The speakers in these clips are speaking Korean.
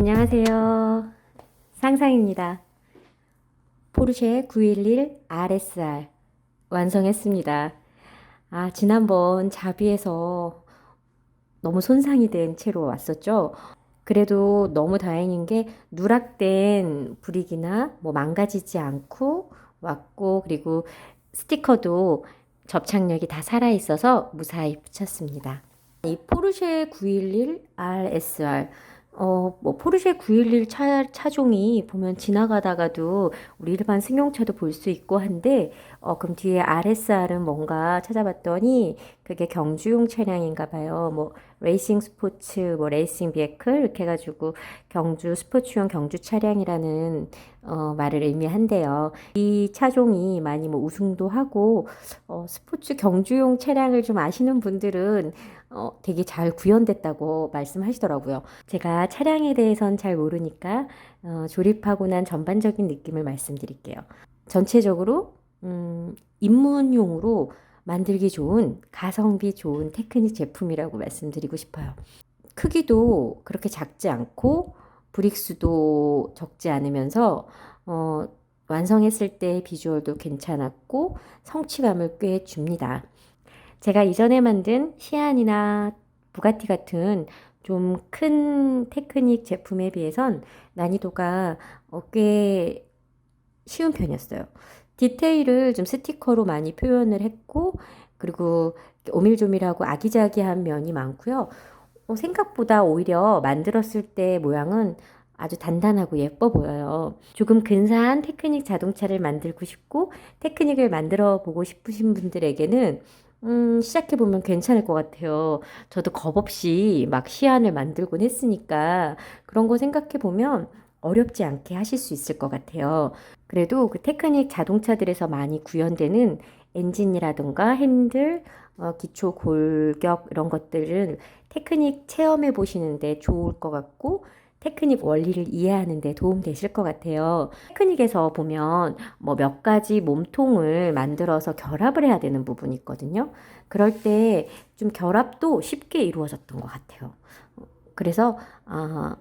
안녕하세요. 상상입니다. 포르쉐 911 RSR 완성했습니다. 아, 지난번 자비에서 너무 손상이 된 채로 왔었죠. 그래도 너무 다행인 게 누락된 브릭이나 뭐 망가지지 않고 왔고 그리고 스티커도 접착력이 다 살아 있어서 무사히 붙였습니다. 이 포르쉐 911 RSR 어, 뭐 포르쉐 911 차, 차종이 보면 지나가다가도 우리 일반 승용차도 볼 수 있고 한데 어, 그럼 뒤에 RSR은 뭔가 찾아봤더니 그게 경주용 차량인가 봐요. 뭐 레이싱 스포츠, 뭐 레이싱 비에클 이렇게 해가지고 경주 스포츠용 경주 차량이라는 어, 말을 의미한대요. 이 차종이 많이 뭐 우승도 하고 어, 스포츠 경주용 차량을 좀 아시는 분들은 어, 되게 잘 구현됐다고 말씀하시더라고요. 제가 차량에 대해선 잘 모르니까 어, 조립하고 난 전반적인 느낌을 말씀드릴게요. 전체적으로 음, 입문용으로 만들기 좋은 가성비 좋은 테크닉 제품이라고 말씀드리고 싶어요. 크기도 그렇게 작지 않고 브릭수도 적지 않으면서 어, 완성했을 때 비주얼도 괜찮았고 성취감을 꽤 줍니다. 제가 이전에 만든 시안이나 부가티 같은 좀 큰 테크닉 제품에 비해선 난이도가 어, 꽤 쉬운 편이었어요. 디테일을 좀 스티커로 많이 표현을 했고, 그리고 오밀조밀하고 아기자기한 면이 많고요. 어, 생각보다 오히려 만들었을 때 모양은 아주 단단하고 예뻐 보여요. 조금 근사한 테크닉 자동차를 만들고 싶고, 테크닉을 만들어 보고 싶으신 분들에게는 음, 시작해보면 괜찮을 것 같아요. 저도 겁 없이 막 시안을 만들곤 했으니까 그런 거 생각해보면 어렵지 않게 하실 수 있을 것 같아요. 그래도 그 테크닉 자동차들에서 많이 구현되는 엔진이라든가 핸들, 어, 기초 골격 이런 것들은 테크닉 체험해 보시는데 좋을 것 같고 테크닉 원리를 이해하는 데 도움 되실 것 같아요. 테크닉에서 보면 뭐 몇 가지 몸통을 만들어서 결합을 해야 되는 부분이 있거든요. 그럴 때 좀 결합도 쉽게 이루어졌던 것 같아요. 그래서 아,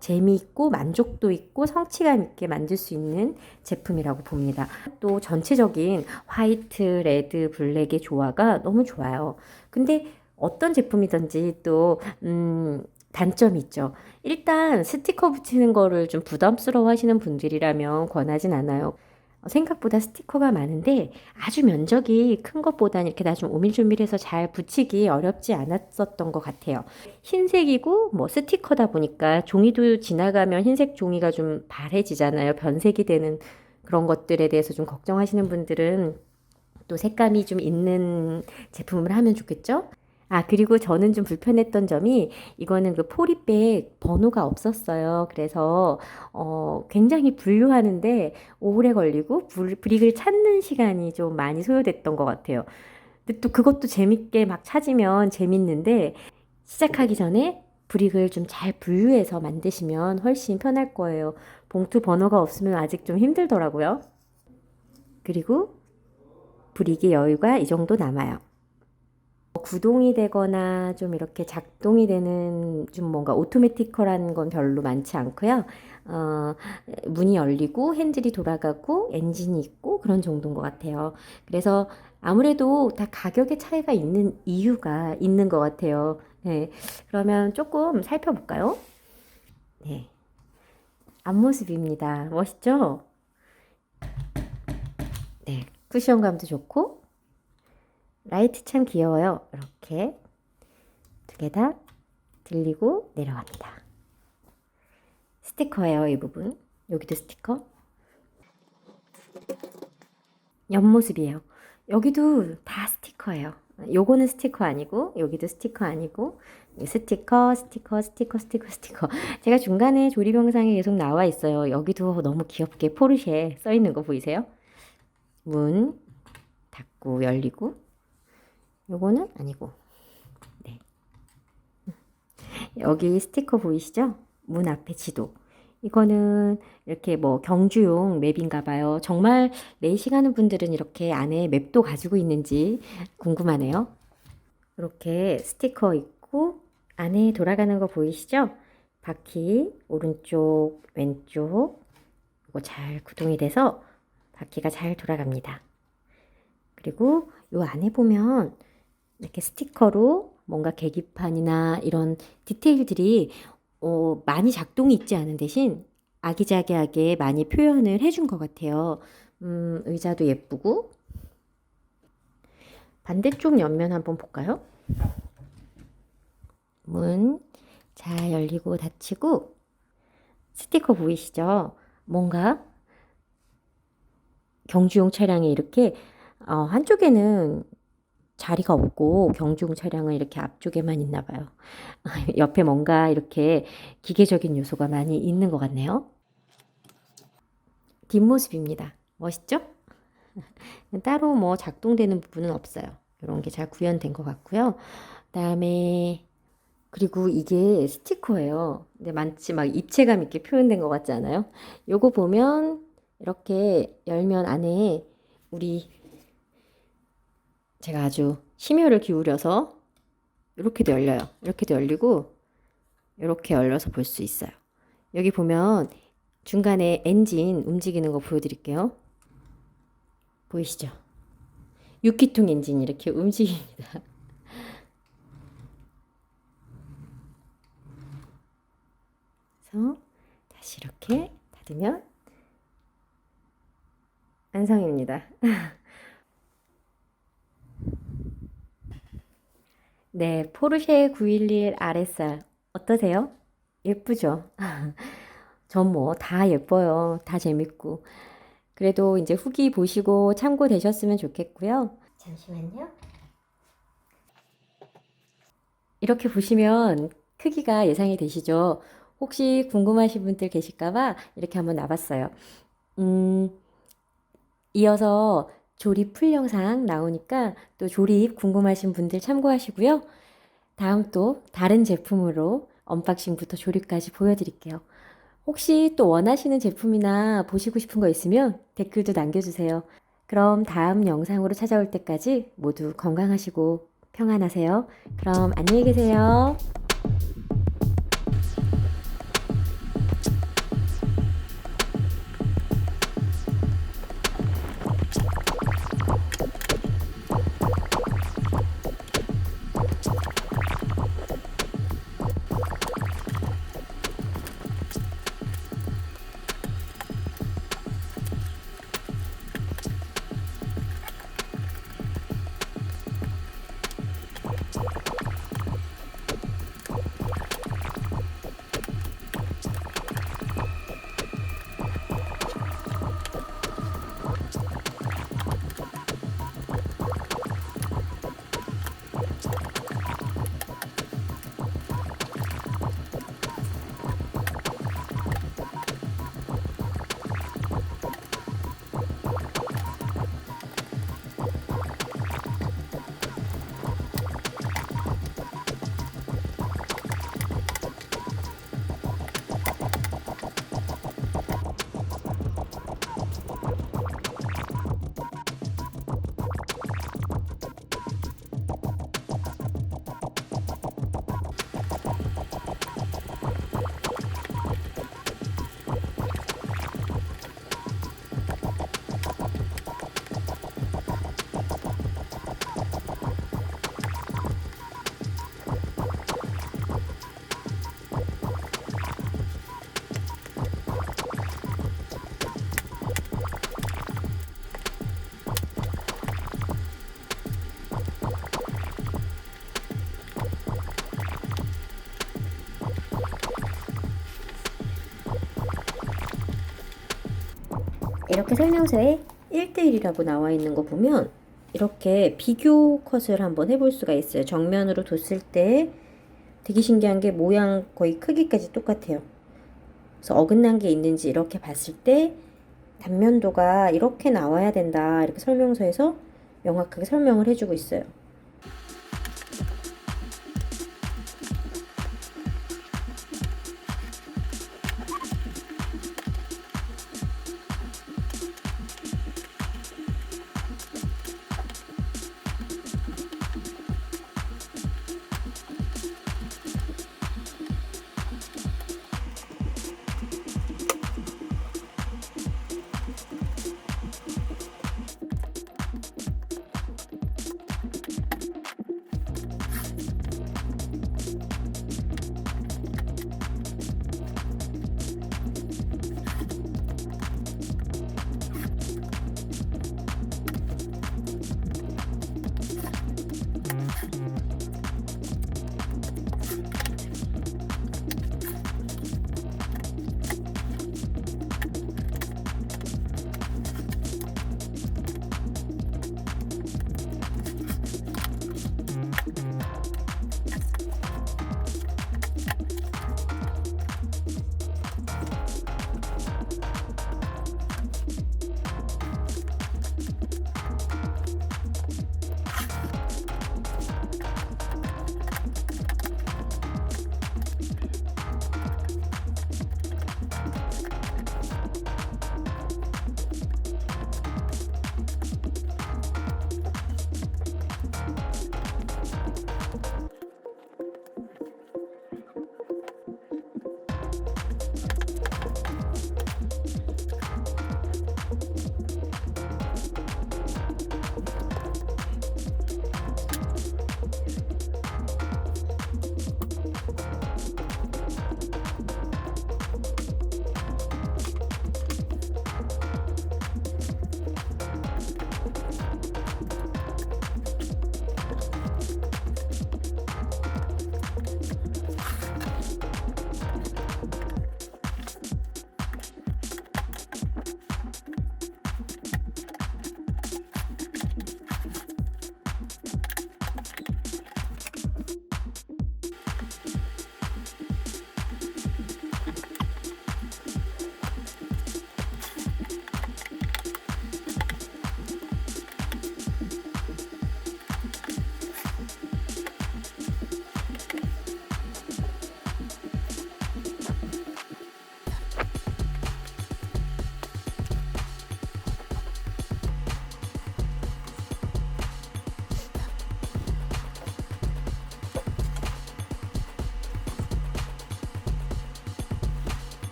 재미있고 만족도 있고 성취감 있게 만들 수 있는 제품이라고 봅니다. 또 전체적인 화이트, 레드, 블랙의 조화가 너무 좋아요. 근데 어떤 제품이든지 또 음, 단점이 있죠. 일단 스티커 붙이는 거를 좀 부담스러워 하시는 분들이라면 권하진 않아요. 생각보다 스티커가 많은데 아주 면적이 큰 것보다는 이렇게 나좀 오밀조밀해서 잘 붙이기 어렵지 않았었던 것 같아요. 흰색이고 뭐 스티커다 보니까 종이도 지나가면 흰색 종이가 좀 바래지잖아요. 변색이 되는 그런 것들에 대해서 좀 걱정하시는 분들은 또 색감이 좀 있는 제품을 하면 좋겠죠? 아, 그리고 저는 좀 불편했던 점이 이거는 그 포리백 번호가 없었어요. 그래서 어, 굉장히 분류하는데 오래 걸리고 불, 브릭을 찾는 시간이 좀 많이 소요됐던 것 같아요. 근데 또 그것도 재밌게 막 찾으면 재밌는데 시작하기 전에 브릭을 좀 잘 분류해서 만드시면 훨씬 편할 거예요. 봉투 번호가 없으면 아직 좀 힘들더라고요. 그리고 브릭의 여유가 이 정도 남아요. 구동이 되거나 좀 이렇게 작동이 되는 좀 뭔가 오토매티컬한 건 별로 많지 않고요. 어, 문이 열리고 핸들이 돌아가고 엔진이 있고 그런 정도인 것 같아요. 그래서 아무래도 다 가격의 차이가 있는 이유가 있는 것 같아요. 네. 그러면 조금 살펴볼까요? 네. 앞모습입니다. 멋있죠? 네. 쿠션감도 좋고, 라이트 참 귀여워요. 이렇게 두 개 다 들리고 내려갑니다. 스티커예요, 이 부분. 여기도 스티커. 옆모습이에요. 여기도 다 스티커예요. 요거는 스티커 아니고, 여기도 스티커 아니고, 스티커, 스티커, 스티커, 스티커, 스티커. 제가 중간에 조립 영상에 계속 나와 있어요. 여기도 너무 귀엽게 포르쉐 써 있는 거 보이세요? 문 닫고 열리고, 요거는 아니고. 네. 여기 스티커 보이시죠? 문 앞에 지도. 이거는 이렇게 뭐 경주용 맵인가 봐요. 정말 레이싱하는 분들은 이렇게 안에 맵도 가지고 있는지 궁금하네요. 이렇게 스티커 있고 안에 돌아가는 거 보이시죠? 바퀴 오른쪽, 왼쪽 이거 잘 구동이 돼서 바퀴가 잘 돌아갑니다. 그리고 요 안에 보면 이렇게 스티커로 뭔가 계기판이나 이런 디테일들이 어, 많이 작동이 있지 않은 대신 아기자기하게 많이 표현을 해준 것 같아요. 음, 의자도 예쁘고 반대쪽 옆면 한번 볼까요? 문 잘 열리고 닫히고 스티커 보이시죠? 뭔가 경주용 차량에 이렇게 어, 한쪽에는 자리가 없고 경주용 차량은 이렇게 앞쪽에만 있나 봐요. 옆에 뭔가 이렇게 기계적인 요소가 많이 있는 것 같네요. 뒷모습입니다. 멋있죠? 따로 뭐 작동되는 부분은 없어요. 이런 게 잘 구현된 것 같고요. 그다음에 그리고 이게 스티커예요. 근데 마치 막 입체감 있게 표현된 것 같지 않아요? 요거 보면 이렇게 열면 안에 우리 제가 아주 심혈을 기울여서 이렇게도 열려요. 이렇게도 열리고 이렇게 열려서 볼 수 있어요. 여기 보면 중간에 엔진 움직이는 거 보여드릴게요. 보이시죠? 6기통 엔진이 이렇게 움직입니다. 그래서 다시 이렇게 닫으면 완성입니다. 네, 포르쉐 911 RSR 어떠세요? 예쁘죠? 전 뭐 다 예뻐요. 다 재밌고. 그래도 이제 후기 보시고 참고되셨으면 좋겠고요. 잠시만요. 이렇게 보시면 크기가 예상이 되시죠? 혹시 궁금하신 분들 계실까봐 이렇게 한번 놔봤어요. 음, 이어서 조립 풀 영상 나오니까 또 조립 궁금하신 분들 참고하시고요. 다음 또 다른 제품으로 언박싱부터 조립까지 보여드릴게요. 혹시 또 원하시는 제품이나 보시고 싶은 거 있으면 댓글도 남겨주세요. 그럼 다음 영상으로 찾아올 때까지 모두 건강하시고 평안하세요. 그럼 안녕히 계세요. 이렇게 설명서에 1대1이라고 나와 있는 거 보면 이렇게 비교 컷을 한번 해볼 수가 있어요. 정면으로 뒀을 때 되게 신기한 게 모양 거의 크기까지 똑같아요. 그래서 어긋난 게 있는지 이렇게 봤을 때 단면도가 이렇게 나와야 된다. 이렇게 설명서에서 명확하게 설명을 해주고 있어요.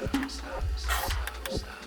Stop, stop, stop,